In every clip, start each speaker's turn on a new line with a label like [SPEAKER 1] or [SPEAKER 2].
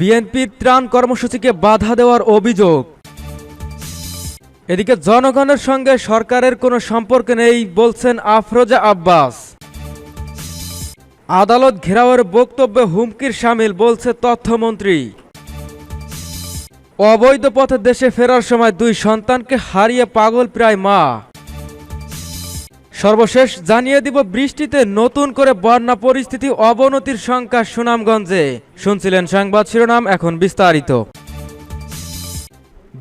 [SPEAKER 1] বিএনপির ত্রাণ কর্মসূচিকে বাধা দেওয়ার অভিযোগ। এদিকে জনগণের সঙ্গে সরকারের কোনো সম্পর্ক নেই বলছেন আফরোজা আব্বাস। আদালত ঘেরাওয়ের বক্তব্যে হুমকির সামিল বলছে তথ্যমন্ত্রী। অবৈধ পথে দেশে ফেরার সময় দুই সন্তানকে হারিয়ে পাগল প্রায় মা। সর্বশেষ জানিয়ে দিব, বৃষ্টিতে নতুন করে বন্যা পরিস্থিতি, অবনতির শঙ্কা সুনামগঞ্জে। শুনছিলেন সংবাদ শিরোনাম, এখন বিস্তারিত।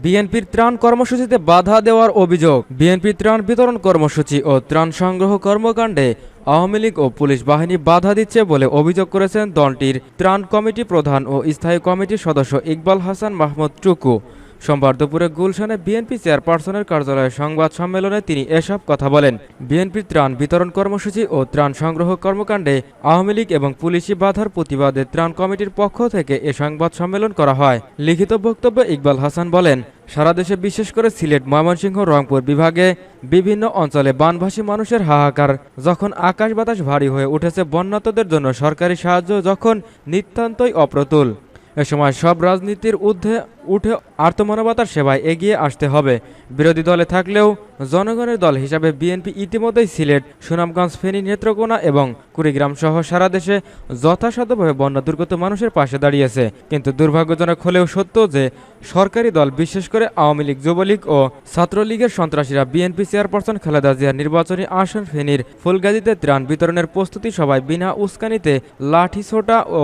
[SPEAKER 1] বিএনপির ত্রাণ কর্মসূচিতে বাধা দেওয়ার অভিযোগ। বিএনপির ত্রাণ বিতরণ কর্মসূচি ও ত্রাণ সংগ্রহ কর্মকাণ্ডে আওয়ামী লীগ ও পুলিশ বাহিনী বাধা দিচ্ছে বলে অভিযোগ করেছেন দলটির ত্রাণ কমিটি প্রধান ও স্থায়ী কমিটির সদস্য ইকবাল হাসান মাহমুদ টুকু। সোমবার দুপুরে গুলশানে বিএনপি চেয়ারপারসনের কার্যালয়ে সংবাদ সম্মেলনে তিনি এসব কথা বলেন। বিএনপির ত্রাণ বিতরণ কর্মসূচি ও ত্রাণ সংগ্রহ কর্মকাণ্ডে আওয়ামী লীগ এবং পুলিশি বাধার প্রতিবাদে ত্রাণ কমিটির পক্ষ থেকে এ সংবাদ সম্মেলন করা হয়। লিখিত বক্তব্যে ইকবাল হাসান বলেন, সারা দেশে বিশেষ করে সিলেট, ময়মনসিংহ, রংপুর বিভাগে বিভিন্ন অঞ্চলে বানভাসী মানুষের হাহাকার, যখন আকাশ বাতাস ভারী হয়ে উঠেছে বন্যাতদের জন্য সরকারি সাহায্য যখন নিতান্তই অপ্রতুল। এ সময় সব রাজনীতির ঊর্ধ্বে উঠে আর্তমানবতার সেবায় এগিয়ে আসতে হবে। বিরোধী দলে থাকলেও জনগণের দল হিসাবে বিএনপি ইতিমধ্যেই সিলেট, সুনামগঞ্জ, ফেনী, নেত্রকোনা এবং কুড়িগ্রাম সহ সারা দেশে যথাসাধ্যভাবে বন্যা দুর্গত মানুষের পাশে দাঁড়িয়েছে। কিন্তু দুর্ভাগ্যজনক হলেও সত্য যে সরকারি দল, বিশেষ করে আওয়ামী লীগ, যুবলীগ ও ছাত্রলীগের সন্ত্রাসীরা বিএনপি চেয়ারপারসন খালেদা জিয়ার নির্বাচনী আসন ফেনীর ফুলগাজীতে ত্রাণ বিতরণের প্রস্তুতি সভায় বিনা উস্কানিতে লাঠি ছোটা ও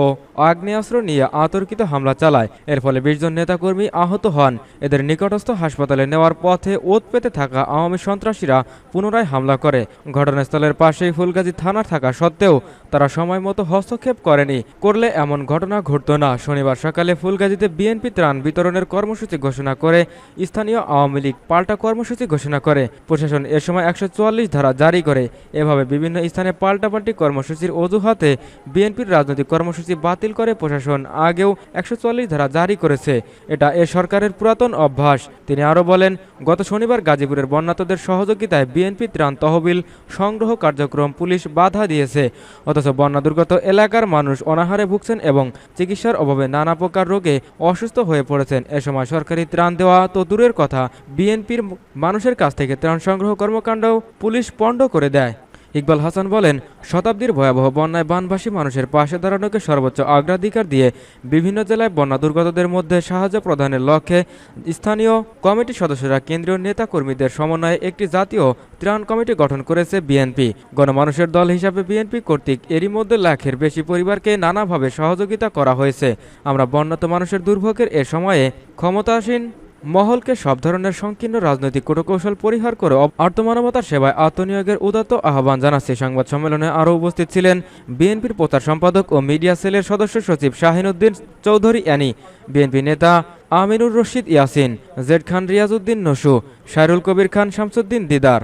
[SPEAKER 1] আগ্নেয়াস্ত্র নিয়ে আতর্কিত হামলা চালায়। এর ফলে বিশ জন নেতাকর্মী আহত হন। এদের নিকটস্থ হাসপাতালে নেওয়ার পথে ওত পেতে থাকা আওয়ামী সন্ত্রাসীরা পুনরায় হামলা করে। ঘটনাস্থলের পাশেই ফুলগাজী থানা থাকা সত্ত্বেও তারা সময় মতো হস্তক্ষেপ করেনি। করলে এমন ঘটনা ঘটত না। শনিবার সকালে ফুলগাজীতে বিএনপি ত্রাণ বিতরণের কর্মসূচি ঘোষণা করে স্থানীয় আওয়ামী লীগ পাল্টা কর্মসূচি ঘোষণা করে। প্রশাসন এ সময় একশো চুয়াল্লিশ ধারা জারি করে। এভাবে বিভিন্ন স্থানে পাল্টাপাল্টি কর্মসূচির অজুহাতে বিএনপির রাজনৈতিক কর্মসূচি বাতিল করে প্রশাসন আগেও একশো চুয়াল্লিশ ধারা জারি করেছে। এটা এ সরকারের পুরাতন অভ্যাস। তিনি আরও বলেন, গত শনিবার গাজীপুরের বন্যাতদের সহযোগিতায় বিএনপি ত্রাণ তহবিল সংগ্রহ কার্যক্রম পুলিশ বাধা দিয়েছে। অথচ বন্যা দুর্গত এলাকার মানুষ অনাহারে ভুগছেন এবং চিকিৎসার অভাবে নানা প্রকার রোগে অসুস্থ হয়ে পড়েছেন। এ সময় সরকারি ত্রাণ দেওয়া তো দূরের কথা, বিএনপির মানুষের কাছ থেকে ত্রাণ সংগ্রহ কর্মকাণ্ড পুলিশ পণ্ড করে দেয়। ইকবাল হাসান বলেন, শতাব্দীর ভয়াবহ বন্যায় বানভাসী মানুষের পাশে দাঁড়ানোকে সর্বোচ্চ অগ্রাধিকার দিয়ে বিভিন্ন জেলায় বন্যা দুর্গতদের মধ্যে সাহায্য প্রদানের লক্ষ্যে স্থানীয় কমিটির সদস্যরা কেন্দ্রীয় নেতাকর্মীদের সমন্বয়ে একটি জাতীয় ত্রাণ কমিটি গঠন করেছে বিএনপি। গণমানুষের দল হিসাবে বিএনপি কর্তৃক এরই মধ্যে লাখের বেশি পরিবারকে নানাভাবে সহযোগিতা করা হয়েছে। আমরা বন্যাত মানুষের দুর্ভোগের এ সময়ে ক্ষমতাসীন মহলকে সব ধরনের সংকীর্ণ রাজনৈতিক কূটকৌশল পরিহার করে আর্তমানবতার সেবায় আত্মনিয়োগের উদাত্ত আহ্বান জানাচ্ছে সংবাদ সম্মেলনে আরও উপস্থিত ছিলেন বিএনপির প্রচার সম্পাদক ও মিডিয়া সেলের সদস্য সচিব শাহিনুদ্দিন চৌধুরী অ্যানি, বিএনপি নেতা আমিনুর রশিদ ইয়াসিন, জেড খান রিয়াজউদ্দিন নসু শাহরুল কবির খান শামসুদ্দিন দিদার।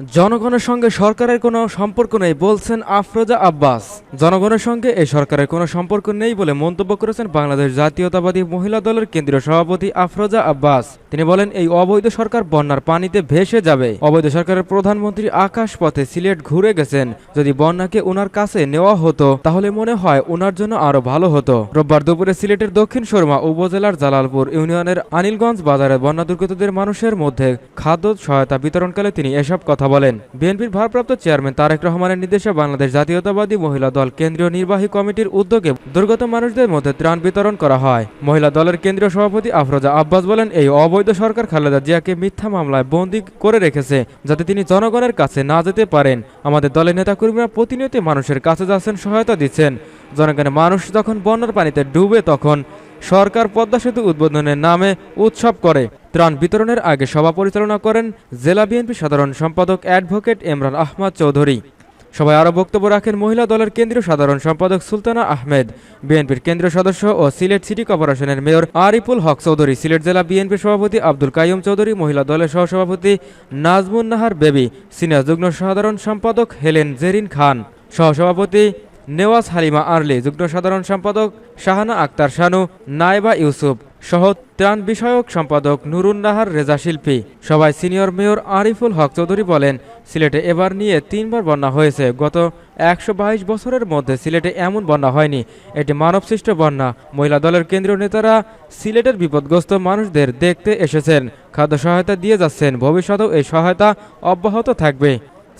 [SPEAKER 1] জনগণের সঙ্গে সরকারের কোনো সম্পর্ক নেই বলছেন আফরোজা আব্বাস। জনগণের সঙ্গে এই সরকারের কোনো সম্পর্ক নেই বলে মন্তব্য করেছেন বাংলাদেশ জাতীয়তাবাদী মহিলা দলের কেন্দ্রীয় সভাপতি আফরোজা আব্বাস। তিনি বলেন, এই অবৈধ সরকার বন্যার পানিতে ভেসে যাবে। অবৈধ সরকারের প্রধানমন্ত্রী আকাশ পথে সিলেট ঘুরে গেছেন। যদি বন্যাকে ওনার কাছে নেওয়া হতো, তাহলে মনে হয় ওনার জন্য আরও ভালো হতো। রোববার দুপুরে সিলেটের দক্ষিণ সুরমা উপজেলার জালালপুর ইউনিয়নের আনিলগঞ্জ বাজারে বন্যা দুর্গতদের মানুষের মধ্যে খাদ্য সহায়তা বিতরণকালে তিনি এসব কথা বলেন, বিএনপির ভারপ্রাপ্ত চেয়ারম্যান তারেক রহমানের নির্দেশে বাংলাদেশ জাতীয়তাবাদী মহিলা দল কেন্দ্রীয় নির্বাহী কমিটির উদ্যোগে দুর্গত মানুষদের মধ্যে ত্রাণ বিতরণ করা হয়। মহিলা দলের কেন্দ্রীয় সভাপতি আফরোজা আব্বাস বলেন, এই অবৈধ সরকার খালেদা জিয়াকে মিথ্যা মামলায় বন্দী করে রেখেছে, যাতে তিনি জনগণের কাছে না যেতে পারেন। আমাদের দলের নেতাকর্মীরা প্রতিনিয়ত মানুষের কাছে যাচ্ছেন, সহায়তা দিচ্ছেন। জনগণের মানুষ যখন বন্যার পানিতে ডুবে তখন সরকার পদ্মা সেতু উদ্বোধনের নামে উৎসব করে। ত্রাণ বিতরণের আগে সভা পরিচালনা করেন জেলা বিএনপি সাধারণ সম্পাদক অ্যাডভোকেট ইমরান আহমদ চৌধুরী। সবাই আরও বক্তব্য রাখেন মহিলা দলের কেন্দ্রীয় সাধারণ সম্পাদক সুলতানা আহমেদ, বিএনপির কেন্দ্রীয় সদস্য ও সিলেট সিটি কর্পোরেশনের মেয়র আরিফুল হক চৌধুরী, সিলেট জেলা বিএনপির সভাপতি আব্দুল কাইম চৌধুরী, মহিলা দলের সহসভাপতি নাজমুন নাহার বেবি, সিনিয়র যুগ্ম সাধারণ সম্পাদক হেলেন জেরিন খান, সহসভাপতি নেওয়াজ হালিমা আরলি, যুগ্ম সাধারণ সম্পাদক শাহানা আক্তার শানু নাইবা ইউসুফ সহ ত্রাণ বিষয়ক সম্পাদক নুরুন নাহার রেজা শিল্পী। সবাই সিনিয়র মেয়র আরিফুল হক চৌধুরী বলেন, সিলেটে এবার নিয়ে তিনবার বন্যা হয়েছে। গত একশো বাইশ বছরের মধ্যে সিলেটে এমন বন্যা হয়নি। এটি মানবসৃষ্ট বন্যা। মহিলা দলের কেন্দ্রীয় নেতারা সিলেটের বিপদগ্রস্ত মানুষদের দেখতে এসেছেন। খাদ্য সহায়তা দিয়ে যাচ্ছেন। ভবিষ্যতেও এই সহায়তা অব্যাহত থাকবে।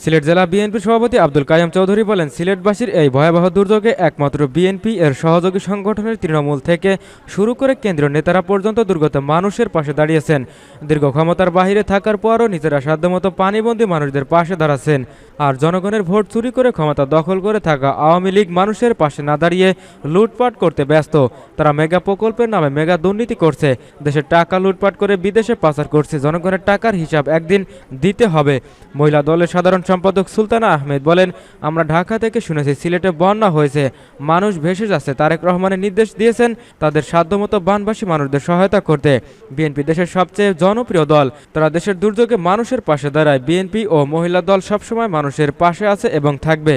[SPEAKER 1] সিলেট জেলা বিএনপির সভাপতি আব্দুল কায়াম চৌধুরী বলেন, সিলেটবাসীর এই ভয়াবহ দুর্যোগে একমাত্র বিএনপি এর সহযোগী সংগঠনের তৃণমূল থেকে শুরু করে কেন্দ্রীয় নেতারা পর্যন্ত দুর্গত মানুষের পাশে দাঁড়িয়েছেন। দীর্ঘ ক্ষমতার বাহিরে থাকার পরও নিজেরা সাধ্যমতো পানিবন্দী মানুষদের পাশে দাঁড়াচ্ছেন। আর জনগণের ভোট চুরি করে ক্ষমতা দখল করে থাকা আওয়ামী লীগ মানুষের পাশে না দাঁড়িয়ে লুটপাট করতে ব্যস্ত। তারা মেগা প্রকল্পের নামে মেগা দুর্নীতি করছে। দেশের টাকা লুটপাট করে বিদেশে পাচার করছে। জনগণের টাকার হিসাব একদিন দিতে হবে। মহিলা দলের সাধারণ সম্পাদক সুলতানা আহমেদ বলেন, আমরা ঢাকা থেকে শুনেছি সিলেটে বন্যা হয়েছে। মানুষ ভেসে যাচ্ছে। তারেক রহমানের নির্দেশ দিয়েছেন তাদের সাধ্যমতো বানবাসী মানুষদের সহায়তা করতে। বিএনপি দেশের সবচেয়ে জনপ্রিয় দল। তারা দেশের দুর্যোগে মানুষের পাশে দাঁড়ায়। বিএনপি ও মহিলা দল সবসময় মানুষের পাশে আছে এবং থাকবে।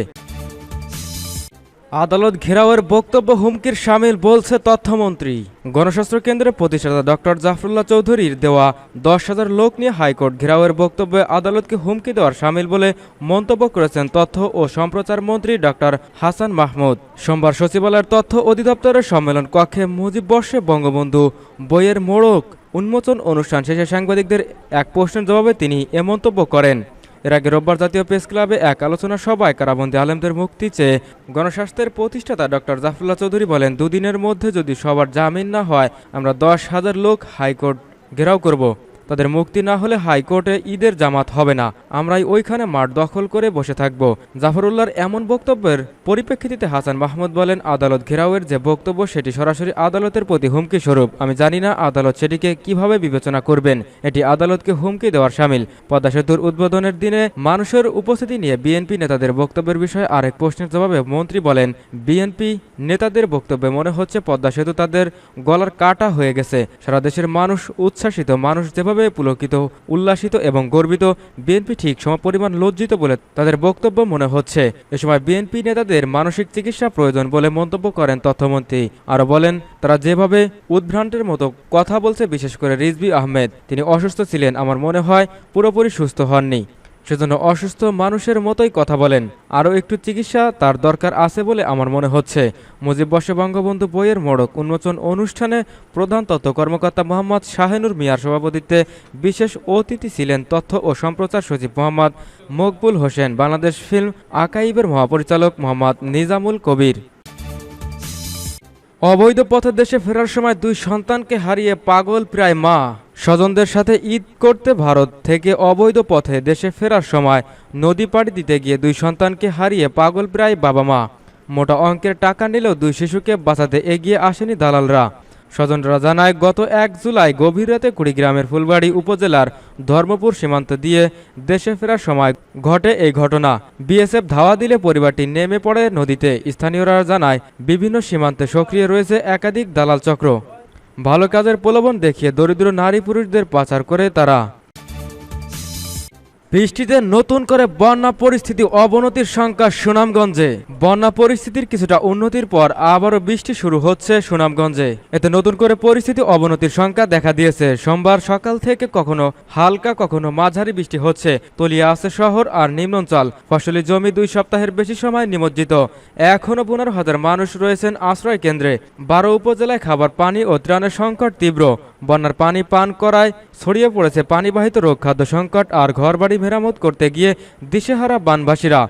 [SPEAKER 1] আদালত ঘেরাওয়ের বক্তব্য হুমকির সামিল বলছে তথ্যমন্ত্রী। গণস্বাস্থ্য কেন্দ্রের প্রতিষ্ঠাতা ডক্টর জাফরুল্লাহ চৌধুরীর দেওয়া দশ হাজার লোক নিয়ে হাইকোর্ট ঘেরাওয়ের বক্তব্যে আদালতকে হুমকি দেওয়ার সামিল বলে মন্তব্য করেছেন তথ্য ও সম্প্রচার মন্ত্রী ডক্টর হাসান মাহমুদ। সোমবার সচিবালয়ের তথ্য অধিদপ্তরের সম্মেলন কক্ষে মুজিব বর্ষে বঙ্গবন্ধু বইয়ের মোড়ক উন্মোচন অনুষ্ঠান শেষে সাংবাদিকদের এক প্রশ্নের জবাবে তিনি এ মন্তব্য করেন। এর আগে রোববার জাতীয় প্রেস ক্লাবে এক আলোচনা সভায় কারাবন্দী আলেমদের মুক্তি চেয়ে গণস্বাস্থ্যের প্রতিষ্ঠাতা ডক্টর জাফরুল্লাহ চৌধুরী বলেন, দুদিনের মধ্যে যদি সবার জামিন না হয়, আমরা দশ হাজার লোক হাইকোর্ট ঘেরাও করব। তাদের মুক্তি না হলে হাইকোর্টে ঈদের জামাত হবে না। আমরাই ওইখানে মাঠ দখল করে বসে থাকব। জাফরুল্লাহর এমন বক্তব্যের পরিপ্রেক্ষিতে হাসান মাহমুদ বলেন, আদালত ঘেরাওয়ের যে বক্তব্য সেটি সরাসরি আদালতের প্রতি হুমকি স্বরূপ। আমি জানি না আদালত সেটিকে কীভাবে বিবেচনা করবেন। এটি আদালতকে হুমকি দেওয়ার সামিল। পদ্মা সেতুর উদ্বোধনের দিনে মানুষের উপস্থিতি নিয়ে বিএনপি নেতাদের বক্তব্যের বিষয়ে আরেক প্রশ্নের জবাবে মন্ত্রী বলেন, বিএনপি নেতাদের বক্তব্যে মনে হচ্ছে পদ্মা সেতু তাদের গলার কাটা হয়ে গেছে। সারা দেশের মানুষ উচ্ছ্বাসিত। মানুষ যেভাবে পুলকিত, উল্লাসিত এবং গর্বিত বিএনপি ঠিক সমপরিমাণ লজ্জিত বলে তাদের বক্তব্য মনে হচ্ছে। এ সময় বিএনপি নেতাদের মানসিক চিকিৎসা প্রয়োজন বলে মন্তব্য করেন তথ্যমন্ত্রী। আরও বলেন, তারা যেভাবে উদ্ভ্রান্তের মতো কথা বলছে, বিশেষ করে রিজবি আহমেদ, তিনি অসুস্থ ছিলেন, আমার মনে হয় পুরোপুরি সুস্থ হননি। সেজন্য অসুস্থ মানুষের মতোই কথা বলেন। আরও একটু চিকিৎসা তার দরকার আছে বলে আমার মনে হচ্ছে। মুজিব বর্ষে বঙ্গবন্ধু বইয়ের মোড়ক উন্মোচন অনুষ্ঠানে প্রধান তথ্য কর্মকর্তা মোহাম্মদ শাহেনুর মিয়ার সভাপতিত্বে বিশেষ অতিথি ছিলেন তথ্য ও সম্প্রচার সচিব মোহাম্মদ মকবুল হোসেন, বাংলাদেশ ফিল্ম আকাইবের মহাপরিচালক মোহাম্মদ নিজামুল কবির। অবৈধ পথে দেশে ফেরার সময় দুই সন্তানকে হারিয়ে পাগল প্রায় মা। স্বজনদের সাথে ঈদ করতে ভারত থেকে অবৈধ পথে দেশে ফেরার সময় নদী পাড়ি দিতে গিয়ে দুই সন্তানকে হারিয়ে পাগল প্রায় বাবা মা। মোটা অঙ্কের টাকা নিলেও দুই শিশুকে বাঁচাতে এগিয়ে আসেনি দালালরা। স্বজনরা জানায়, গত এক জুলাই গভীর রাতে কুড়িগ্রামের ফুলবাড়ি উপজেলার ধর্মপুর সীমান্ত দিয়ে দেশে ফেরার সময় ঘটে এই ঘটনা। বিএসএফ ধাওয়া দিলে পরিবারটি নেমে পড়ে নদীতে। স্থানীয়রা জানায়, বিভিন্ন সীমান্তে সক্রিয় রয়েছে একাধিক দালাল চক্র। ভালো কাজের প্রলোভন দেখিয়ে দরিদ্র নারী পুরুষদের পাচার করে তারা। বৃষ্টিতে নতুন করে বন্যা পরিস্থিতি, অবনতির সংখ্যা সুনামগঞ্জে। বন্যা পরিস্থিতির কিছুটা উন্নতির পর আবারও বৃষ্টি শুরু হচ্ছে সুনামগঞ্জে। এতে নতুন করে পরিস্থিতি, অবনতির সংখ্যা দেখা দিয়েছে। সোমবার সকাল থেকে কখনো হালকা, কখনো মাঝারি বৃষ্টি হচ্ছে। তলিয়ে আছে শহর আর নিম্নাঞ্চল। ফসলি জমি দুই সপ্তাহের বেশি সময় নিমজ্জিত। এখনও পনেরো হাজার মানুষ রয়েছেন আশ্রয় কেন্দ্রে। বারো উপজেলায় খাবার, পানি ও ত্রাণের সংকট তীব্র। বন্যার পানি পান করায় ছড়িয়ে পড়েছে পানিবাহিত রোগ, খাদ্য সংকট আর ঘরবাড়ি মেরামত করতে গিয়ে দিশেহারা বানবাসীরা